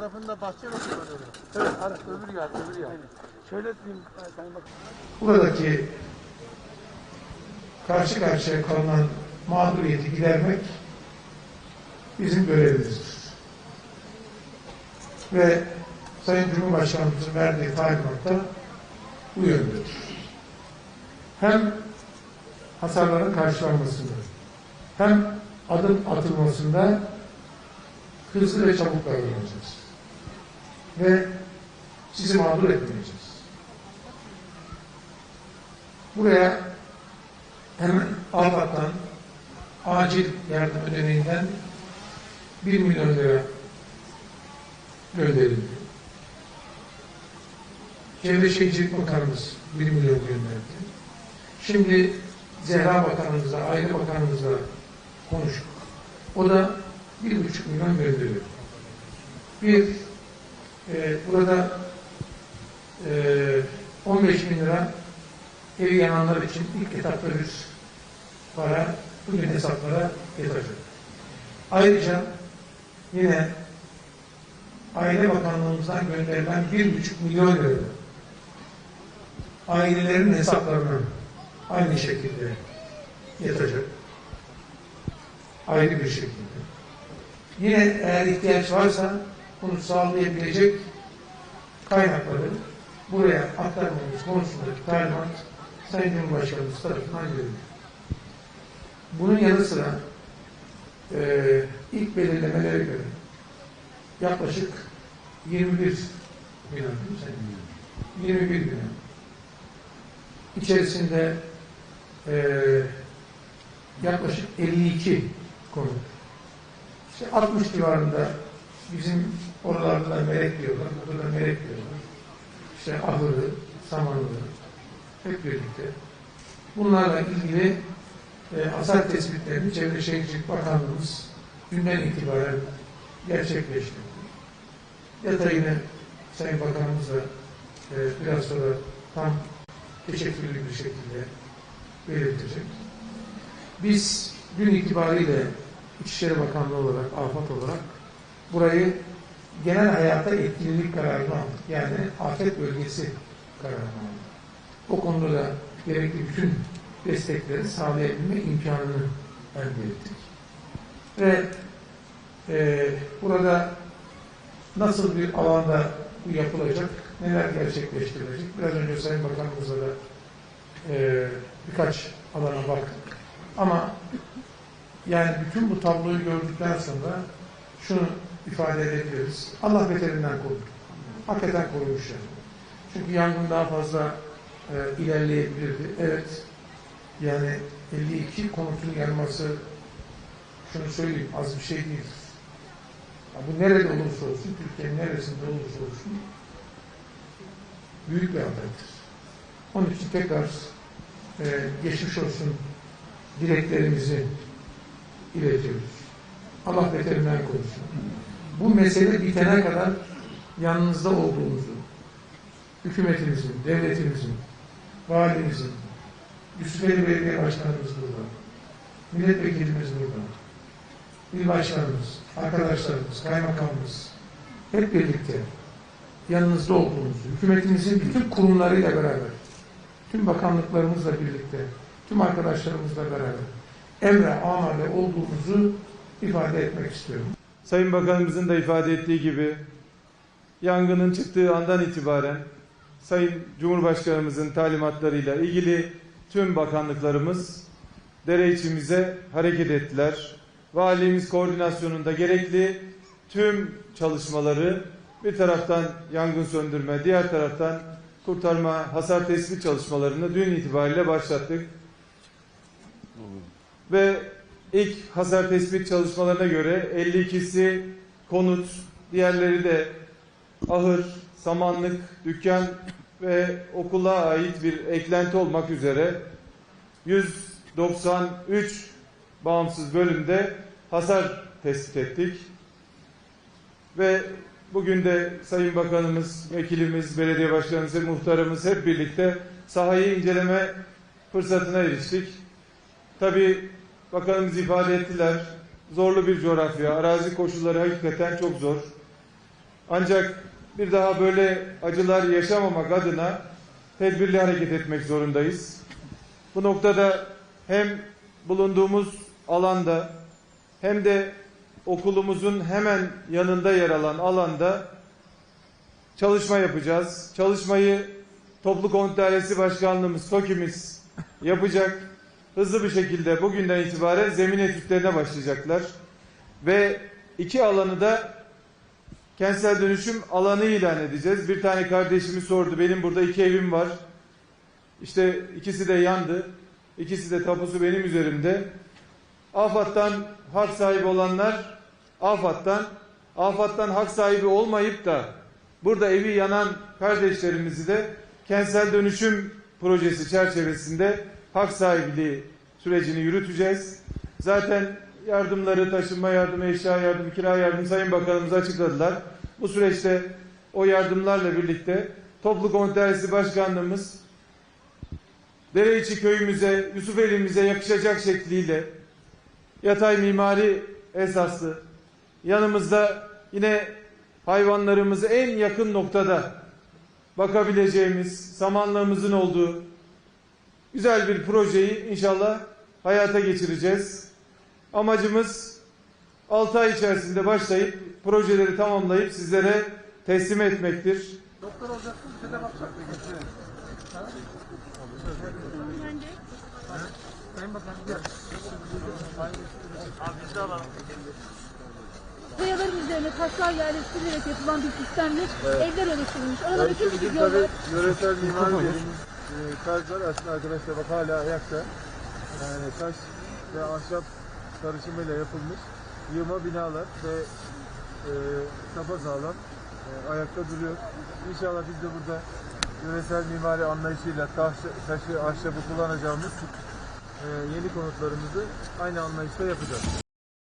tarafında bahçe nasıl böyle? Evet, ara, öbür yer, öbür yer. Şöyle diyeyim, Sayın Bakan. buradaki karşı karşıya kalınan mağduriyeti gidermek bizim görevimizdir. Ve Sayın Cumhurbaşkanımızın verdiği talimatta bu yöndedir. Hem hasarların karşılanmasında hem adım atılmasında hızlı ve çabuk davranacağız. Ve sizi mağdur etmeyeceğiz. Buraya hemen AFAD'dan acil yardım ödeneğinden 1 milyon lira gönderildi. Çevre Şehircilik Bakanımız 1 milyon gönderdi. Şimdi Zehra Bakanımızla, Aile Bakanımızla konuştuk. O da 1,5 milyon gönderiyor. Bir, e, burada e, 15 bin lira evi yananlar için ilk etapta bir para bugün hesaplara yatacak. Ayrıca yine Aile Bakanlığımızdan gönderilen bir buçuk milyon lira ailelerin hesaplarına aynı şekilde yatacak. Ayrı bir şekilde. Yine eğer ihtiyaç varsa bunu sağlayabilecek kaynakları buraya aktarmamız konusundaki talimat Sayın Cumhurbaşkanımız tarafından görülüyor. Bunun yanı sıra e, ilk belirlemelere göre yaklaşık 21 milyon değil mi Sayın? 21 milyon. İçerisinde e, yaklaşık 52 konu. İşte 60 civarında bizim oralarda da melek diyorlar, burada da melek diyorlar. İşte ahırı, samanlı, hep birlikte. Bunlarla ilgili e, hasar tespitlerini Çevre Şehircilik Bakanlığımız günden itibaren gerçekleştirdi. Detayını Sayın Bakanımız da e, biraz sonra tam teşekkürlü bir şekilde belirtecek. Biz gün itibariyle İçişleri Bakanlığı olarak, afet olarak burayı genel hayata etkililik kararını aldık. Yani afet bölgesi kararını aldık. O konuda da gerekli bütün destekleri sağlayabilme imkanını elde ettik. Ve e, burada nasıl bir alanda bu yapılacak, neler gerçekleştirilecek? Biraz önce Sayın Bakanımızla da e, birkaç alana baktık. Ama yani bütün bu tabloyu gördükten sonra şunu ifade edebiliriz. Allah beterinden korudu. Hakikaten korumuş yani. Çünkü yangın daha fazla e, ilerleyebilirdi. Evet, yani 52 konutun yanması şunu söyleyeyim az bir şey değil. Ya bu nerede olursa olsun, Türkiye'nin neresinde olursa olsun büyük bir afettir. Onun için tekrar e, geçmiş olsun dileklerimizi iletiyoruz. Allah beterinden korusun. Bu mesele bitene kadar yanınızda olduğumuzu, hükümetimizin, devletimizin, valimizin, Yusufeli Belediye Başkanımız burada, milletvekilimiz burada, il başkanımız, arkadaşlarımız, kaymakamımız hep birlikte yanınızda olduğumuzu, hükümetimizin bütün kurumlarıyla beraber, tüm bakanlıklarımızla birlikte, tüm arkadaşlarımızla beraber emre amade olduğumuzu ifade etmek istiyorum. Sayın Bakanımızın da ifade ettiği gibi yangının çıktığı andan itibaren Sayın Cumhurbaşkanımızın talimatlarıyla ilgili tüm bakanlıklarımız dere içimize hareket ettiler. Valimiz koordinasyonunda gerekli tüm çalışmaları bir taraftan yangın söndürme, diğer taraftan kurtarma, hasar tespit çalışmalarını dün itibariyle başlattık. Ve ilk hasar tespit çalışmalarına göre 52'si konut, diğerleri de ahır, samanlık, dükkan ve okula ait bir eklenti olmak üzere 193 bağımsız bölümde hasar tespit ettik. Ve bugün de Sayın Bakanımız, vekilimiz, belediye başkanımız, muhtarımız hep birlikte sahayı inceleme fırsatına eriştik. Tabii bakanımız ifade ettiler. Zorlu bir coğrafya, arazi koşulları hakikaten çok zor. Ancak bir daha böyle acılar yaşamamak adına tedbirli hareket etmek zorundayız. Bu noktada hem bulunduğumuz alanda hem de okulumuzun hemen yanında yer alan alanda çalışma yapacağız. Çalışmayı Toplu Konut Dairesi Başkanlığımız, TOKİ'miz yapacak. Hızlı bir şekilde bugünden itibaren zemin etütlerine başlayacaklar. Ve iki alanı da kentsel dönüşüm alanı ilan edeceğiz. Bir tane kardeşimiz sordu. Benim burada iki evim var. İşte ikisi de yandı. İkisi de tapusu benim üzerimde. AFAD'dan hak sahibi olanlar AFAD'dan, AFAD'dan hak sahibi olmayıp da burada evi yanan kardeşlerimizi de kentsel dönüşüm projesi çerçevesinde hak sahipliği sürecini yürüteceğiz. Zaten yardımları, taşınma yardımı, eşya yardımı, kira yardımı Sayın Bakanımız açıkladılar. Bu süreçte o yardımlarla birlikte Toplu Konut Dairesi Başkanlığımız Dereiçi köyümüze, Yusufeli'mize yakışacak şekliyle yatay mimari esaslı yanımızda yine hayvanlarımızı en yakın noktada bakabileceğimiz samanlığımızın olduğu güzel bir projeyi inşallah hayata geçireceğiz. Amacımız 6 ay içerisinde başlayıp projeleri tamamlayıp sizlere teslim etmektir. Doktor olacaksın, bir de bakacaksın. Sayın Bakanım gel. Abi biz de alalım. Kayaların üzerine taşlar yerleştirilerek yapılan bir sistemle evler oluşturulmuş. Arada işte küçük bizim küçük yol tabii var. yöresel mimari e, taş var. Aslında arkadaşlar bak hala ayakta. Yani taş ve ahşap karışımıyla yapılmış yığma binalar ve e, sapasağlam e, ayakta duruyor. İnşallah biz de burada yöresel mimari anlayışıyla taş, taşı, ahşabı kullanacağımız e, yeni konutlarımızı aynı anlayışla yapacağız.